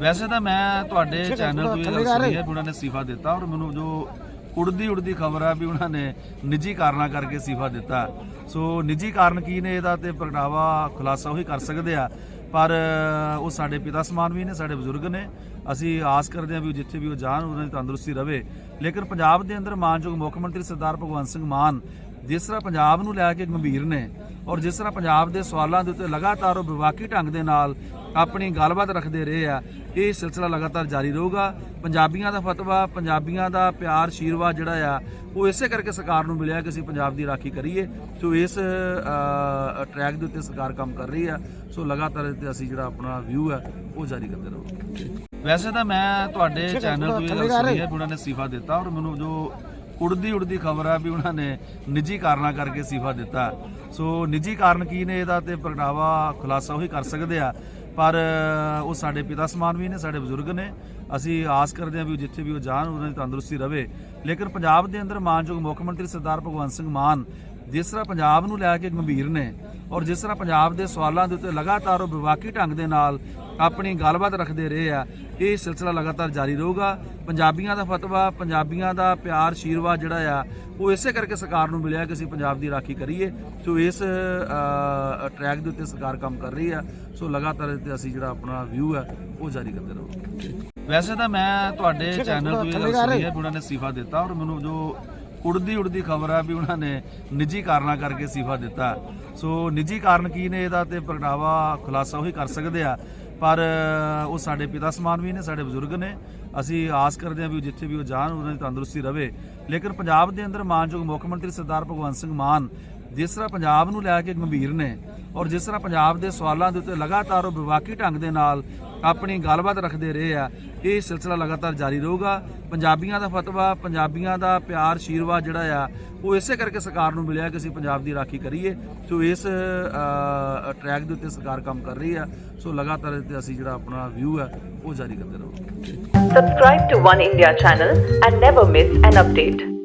ਵੈਸੇ ਤਾਂ ਮੈਂ ਤੁਹਾਡੇ ਚੈਨਲ ਤੋਂ ਇਹ ਗੱਲ ਸੁਣੀ ਹੈ ਵੀ ਉਹਨਾਂ ਨੇ ਅਸਤੀਫਾ ਦਿੱਤਾ ਔਰ ਮੈਨੂੰ ਜੋ ਉੜਦੀ ਉੜਦੀ ਖਬਰ ਹੈ ਵੀ ਉਹਨਾਂ ਨੇ ਨਿੱਜੀ ਕਾਰਨਾਂ ਕਰਕੇ ਅਸਤੀਫਾ ਦਿੱਤਾ। ਸੋ ਨਿੱਜੀ ਕਾਰਨ ਕੀ ਨੇ ਇਹਦਾ ਤੇ ਪ੍ਰਗਟਾਵਾ ਖੁਲਾਸਾ ਉਹੀ ਕਰ ਸਕਦੇ ਆ। ਪਰ ਉਹ ਸਾਡੇ ਪਿਤਾ ਸਮਾਨ ਵੀ ਨੇ ਸਾਡੇ ਬਜ਼ੁਰਗ ਨੇ। ਅਸੀਂ ਆਸ ਕਰਦੇ ਹਾਂ ਵੀ ਜਿੱਥੇ ਵੀ ਉਹ ਜਾਣ ਉਹਨਾਂ ਦੀ ਤੰਦਰੁਸਤੀ ਰਵੇ। ਲੇਕਿਨ ਪੰਜਾਬ ਦੇ ਅੰਦਰ ਮਾਨਯੋਗ ਮੁੱਖ ਮੰਤਰੀ ਸਰਦਾਰ ਭਗਵੰਤ ਸਿੰਘ ਮਾਨ ਜਿਸ ਤਰ੍ਹਾਂ ਪੰਜਾਬ ਨੂੰ ਲੈ ਕੇ ਗੰਭੀਰ ਨੇ ਔਰ ਜਿਸ ਤਰ੍ਹਾਂ ਪੰਜਾਬ ਦੇ ਸਵਾਲਾਂ ਦੇ ਉੱਤੇ ਲਗਾਤਾਰ ਉਹ ਵਿਵਾਕੀ ਢੰਗ ਦੇ ਨਾਲ ਆਪਣੀ ਗੱਲਬਾਤ ਰੱਖਦੇ ਰਹੇ ਆ। ਇਹ ਸਿਲਸਿਲਾ ਲਗਾਤਾਰ ਜਾਰੀ ਰਹੂਗਾ। ਪੰਜਾਬੀਆਂ ਦਾ ਫਤਵਾ ਪੰਜਾਬੀਆਂ ਦਾ ਪਿਆਰ ਸ਼ੀਰਵਾ ਜਿਹੜਾ ਆ ਉਹ ਇਸੇ ਕਰਕੇ ਸਰਕਾਰ ਨੂੰ ਮਿਲਿਆ ਕਿ ਅਸੀਂ ਪੰਜਾਬ ਦੀ ਰਾਖੀ ਕਰੀਏ। ਸੋ ਇਸ ਟਰੈਕ ਦੇ ਉੱਤੇ ਸਰਕਾਰ ਕੰਮ ਕਰ ਰਹੀ ਆ। ਸੋ ਲਗਾਤਾਰ ਤੇ ਅਸੀਂ ਜਿਹੜਾ ਆਪਣਾ ਵਿਊ ਹੈ ਉਹ ਜਾਰੀ ਕਰਦੇ ਰਹਾਂਗੇ ਵੈਸੇ ਤਾਂ ਮੈਂ ਤੁਹਾਡੇ ਚੈਨਲ ਤੋਂ ਇਹ ਸੁਣੀ ਹੈ ਉਹਨਾਂ ਨੇ ਅਸਤੀਫਾ ਦਿੱਤਾ ਔਰ ਮੈਨੂੰ ਜੋ ਉੜਦੀ ਉੜਦੀ ਖਬਰ ਹੈ ਵੀ ਉਹਨਾਂ ਨੇ ਨਿੱਜੀ ਕਾਰਨਾਂ ਕਰਕੇ ਅਸਤੀਫਾ ਦਿੱਤਾ। ਸੋ ਨਿੱਜੀ ਕਾਰਨ ਕੀ ਨੇ ਇਹਦਾ ਤੇ ਪ੍ਰਗਟਾਵਾ ਖੁਲਾਸਾ ਉਹੀ ਕਰ ਸਕਦੇ ਆ। ਪਰ ਉਹ ਸਾਡੇ ਪਿਤਾ ਸਮਾਨ ਵੀ ਨੇ, ਸਾਡੇ ਬਜ਼ੁਰਗ ਨੇ। ਅਸੀਂ ਆਸ ਕਰਦੇ ਹਾਂ ਵੀ ਜਿੱਥੇ ਵੀ ਉਹ ਜਾਣ, ਉਹਨਾਂ ਦੀ ਤੰਦਰੁਸਤੀ ਰਵੇ। ਲੇਕਿਨ ਪੰਜਾਬ ਦੇ ਅੰਦਰ ਮਾਨਯੋਗ ਮੁੱਖ ਮੰਤਰੀ ਸਰਦਾਰ ਭਗਵੰਤ ਸਿੰਘ ਮਾਨ ਜਿਸ ਤਰ੍ਹਾਂ ਪੰਜਾਬ ਨੂੰ ਲੈ ਕੇ ਗੰਭੀਰ ਨੇ ਔਰ ਜਿਸ ਤਰ੍ਹਾਂ ਪੰਜਾਬ ਦੇ ਸਵਾਲਾਂ ਦੇ ਉੱਤੇ ਲਗਾਤਾਰ ਉਹ ਵਿਵਾਕੀ ਢੰਗ ਦੇ ਨਾਲ ਆਪਣੀ ਗੱਲਬਾਤ ਰੱਖਦੇ ਰਹੇ ਆ। ਇਹ ਸਿਲਸਿਲਾ ਲਗਾਤਾਰ ਜਾਰੀ ਰਹੂਗਾ। ਪੰਜਾਬੀਆਂ ਦਾ ਫਤਵਾ ਪੰਜਾਬੀਆਂ ਦਾ ਪਿਆਰ ਸ਼ੀਰਵਾ ਜਿਹੜਾ ਆ ਉਹ ਇਸੇ ਕਰਕੇ ਸਰਕਾਰ ਨੂੰ ਮਿਲਿਆ ਕਿ ਅਸੀਂ ਪੰਜਾਬ ਦੀ ਰਾਖੀ ਕਰੀਏ। ਸੋ ਇਸ ਟਰੈਕ ਦੇ ਉੱਤੇ ਸਰਕਾਰ ਕੰਮ ਕਰ ਰਹੀ ਆ। ਸੋ ਲਗਾਤਾਰ ਇਹ ਤੇ ਅਸੀਂ ਜਿਹੜਾ ਆਪਣਾ ਵਿਊ ਹੈ ਉਹ ਜਾਰੀ ਕਰਦੇ ਰਹਾਂਗੇ ਵੈਸੇ ਤਾਂ ਮੈਂ ਤੁਹਾਡੇ ਚੈਨਲ ਤੋਂ ਇਹ ਗੱਲ ਸੁਣੀ ਹੈ? ਵੀ ਉਹਨਾਂ ਨੇ ਅਸਤੀਫਾ ਦਿੱਤਾ ਔਰ ਮੈਨੂੰ ਜੋ ਉੜਦੀ ਉੜਦੀ ਖਬਰ ਹੈ ਵੀ ਉਹਨਾਂ ਨੇ ਨਿੱਜੀ ਕਾਰਨਾਂ ਕਰਕੇ ਅਸਤੀਫਾ ਦਿੱਤਾ। ਸੋ ਨਿੱਜੀ ਕਾਰਨ ਕੀ ਨੇ ਇਹਦਾ ਤੇ ਪ੍ਰਗਟਾਵਾ ਖੁਲਾਸਾ ਉਹੀ ਕਰ ਸਕਦੇ ਆ। ਪਰ ਉਹ ਸਾਡੇ ਪਿਤਾ ਸਮਾਨ ਵੀ ਨੇ, ਸਾਡੇ ਬਜ਼ੁਰਗ ਨੇ। ਅਸੀਂ ਆਸ ਕਰਦੇ ਹਾਂ ਵੀ ਜਿੱਥੇ ਵੀ ਉਹ ਜਾਣ, ਉਹਨਾਂ ਦੀ ਤੰਦਰੁਸਤੀ ਰਵੇ। ਲੇਕਿਨ ਪੰਜਾਬ ਦੇ ਅੰਦਰ ਮਾਨਯੋਗ ਮੁੱਖ ਮੰਤਰੀ ਸਰਦਾਰ ਭਗਵੰਤ ਸਿੰਘ ਮਾਨ ਜਿਸ ਤਰ੍ਹਾਂ ਪੰਜਾਬ ਨੂੰ ਲੈ ਕੇ ਗੰਭੀਰ ਨੇ ਔਰ ਜਿਸ ਤਰ੍ਹਾਂ ਪੰਜਾਬ ਦੇ ਸਵਾਲਾਂ ਦੇ ਉੱਤੇ ਲਗਾਤਾਰ ਉਹ ਵਿਵਾਕੀ ਢੰਗ ਦੇ ਨਾਲ ਆਪਣੀ ਗੱਲਬਾਤ ਰੱਖਦੇ ਰਹੇ ਆ। ਇਹ ਸਿਲਸਿਲਾ ਲਗਾਤਾਰ ਜਾਰੀ ਰਹੂਗਾ। ਪੰਜਾਬੀਆਂ ਦਾ ਫਤਵਾ, ਪੰਜਾਬੀਆਂ ਦਾ ਪਿਆਰ ਆਸ਼ੀਰਵਾਦ ਜਿਹੜਾ ਆ, ਉਹ ਇਸੇ ਕਰਕੇ ਸਰਕਾਰ ਨੂੰ ਮਿਲਿਆ ਕਿ ਅਸੀਂ ਪੰਜਾਬ ਦੀ ਰਾਖੀ ਕਰੀਏ। ਸੋ ਇਸ ਟਰੈਕ ਦੇ ਉੱਤੇ ਸਰਕਾਰ ਕੰਮ ਕਰ ਰਹੀ ਆ। ਸੋ ਲਗਾਤਾਰ ਤੇ ਅਸੀਂ ਜਿਹੜਾ ਆਪਣਾ ਵਿਊ ਹੈ ਉਹ ਜਾਰੀ ਕਰਦੇ ਰਹਾਂਗੇ Subscribe to One India channel and never miss an update.